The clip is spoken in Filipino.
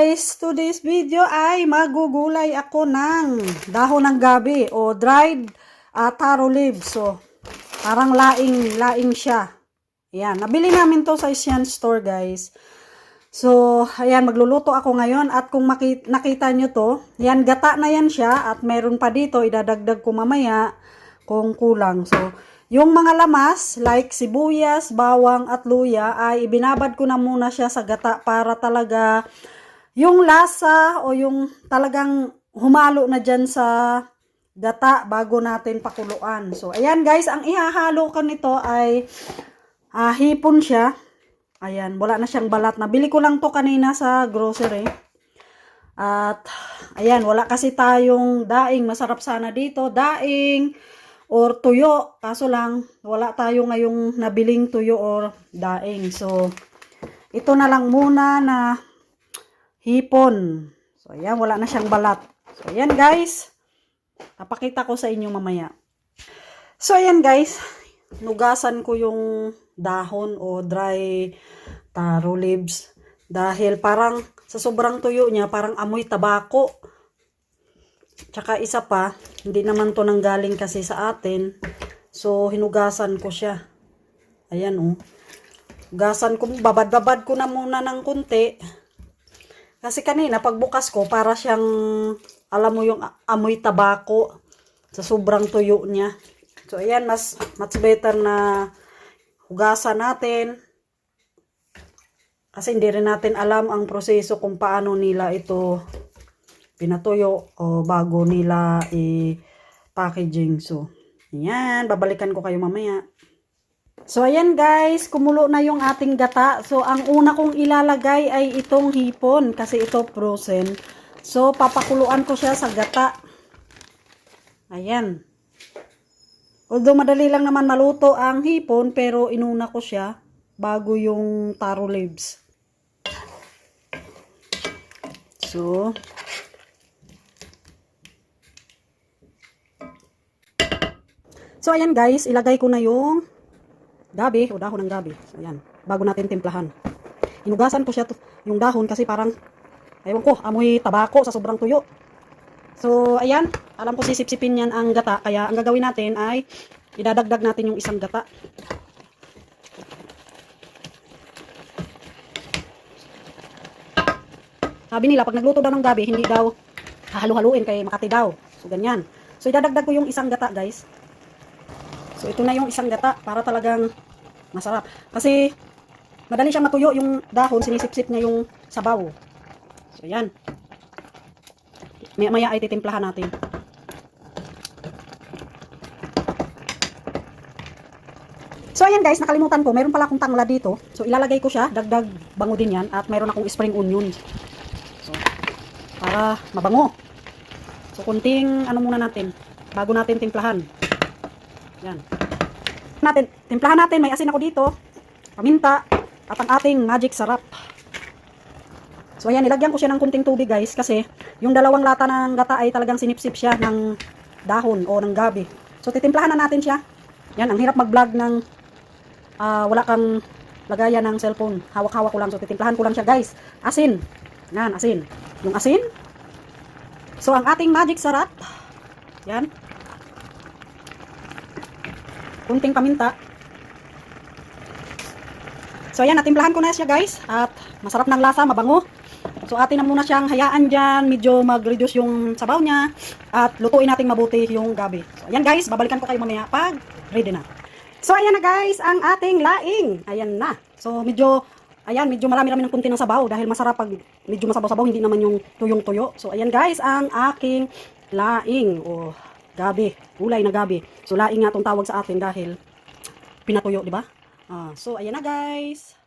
guys! Today's video ay magugulay ako ng dahon ng gabi o dried uh, taro leaves. So, parang laing, laing siya. Ayan, nabili namin to sa Asian store guys. So, ayan, magluluto ako ngayon at kung maki- nakita nyo to, yan, gata na yan siya at meron pa dito, idadagdag ko mamaya kung kulang. So, yung mga lamas, like sibuyas, bawang at luya, ay ibinabad ko na muna siya sa gata para talaga yung lasa o yung talagang humalo na dyan sa gata bago natin pakuluan. So, ayan guys, ang ihahalo ko nito ay ah, hipon siya. Ayan, wala na siyang balat. Nabili ko lang to kanina sa grocery. At, ayan, wala kasi tayong daing. Masarap sana dito. Daing or tuyo. Kaso lang, wala tayo ngayong nabiling tuyo or daing. So, ito na lang muna na hipon. So, ayan, wala na siyang balat. So, ayan guys. Papakita ko sa inyo mamaya. So, ayan guys. Nugasan ko yung dahon o dry taro leaves. Dahil parang sa sobrang tuyo niya, parang amoy tabako. Tsaka isa pa, hindi naman to nanggaling kasi sa atin. So, hinugasan ko siya. Ayan oh. Hugasan ko, babad-babad ko na muna ng kunti. Kasi kanina, pagbukas ko, para siyang, alam mo yung amoy tabako sa sobrang tuyo niya. So, ayan, mas, much better na hugasan natin. Kasi hindi rin natin alam ang proseso kung paano nila ito pinatuyo o bago nila i-packaging. So, ayan, babalikan ko kayo mamaya. So, ayan guys, kumulo na yung ating gata. So, ang una kong ilalagay ay itong hipon kasi ito frozen. So, papakuluan ko siya sa gata. Ayan. Although madali lang naman maluto ang hipon, pero inuna ko siya bago yung taro leaves. So, So, ayan guys, ilagay ko na yung gabi o dahon ng gabi. Ayan, bago natin timplahan. Inugasan ko siya to, yung dahon kasi parang, ewan ko, amoy tabako sa sobrang tuyo. So, ayan, alam ko sisipsipin yan ang gata. Kaya, ang gagawin natin ay, idadagdag natin yung isang gata. Sabi nila, pag nagluto daw ng gabi, hindi daw hahalu-haluin kay Makati daw. So, ganyan. So, idadagdag ko yung isang gata, guys. So, ito na yung isang gata para talagang masarap. Kasi, madali siyang matuyo yung dahon, sinisip-sip niya yung sabaw. So, yan. Maya-maya ay titimplahan natin. So, ayan guys, nakalimutan ko. Meron pala akong tangla dito. So, ilalagay ko siya. Dagdag bango din yan. At meron akong spring onion. So, para mabango. So, kunting ano muna natin. Bago natin timplahan. Yan. Natin, timplahan natin. May asin ako dito. Paminta. At ang ating magic sarap. So, ayan. Nilagyan ko siya ng kunting tubig guys. Kasi, yung dalawang lata ng gata ay talagang sinipsip siya ng dahon o ng gabi. So, titimplahan na natin siya. Yan. Ang hirap mag-vlog ng ah, wala kang lagayan ng cellphone. Hawak-hawak ko lang. So, titimplahan ko lang siya, guys. Asin. Yan, asin. Yung asin. So, ang ating magic sarap. Yan. Kunting paminta. So, ayan. Natimplahan ko na siya, guys. At masarap ng lasa, mabango. So, atin na muna siyang hayaan dyan. Medyo mag-reduce yung sabaw niya. At lutuin natin mabuti yung gabi. So, ayan, guys. Babalikan ko kayo mamaya pag ready na. So, ayan na guys, ang ating laing. Ayan na. So, medyo, ayan, medyo marami-rami ng kunti ng sabaw dahil masarap pag medyo masabaw-sabaw, hindi naman yung tuyong-tuyo. So, ayan guys, ang aking laing. O, gabi. Gulay na gabi. So, laing nga itong tawag sa atin dahil pinatuyo, di ba? Ah, so, ayan na guys.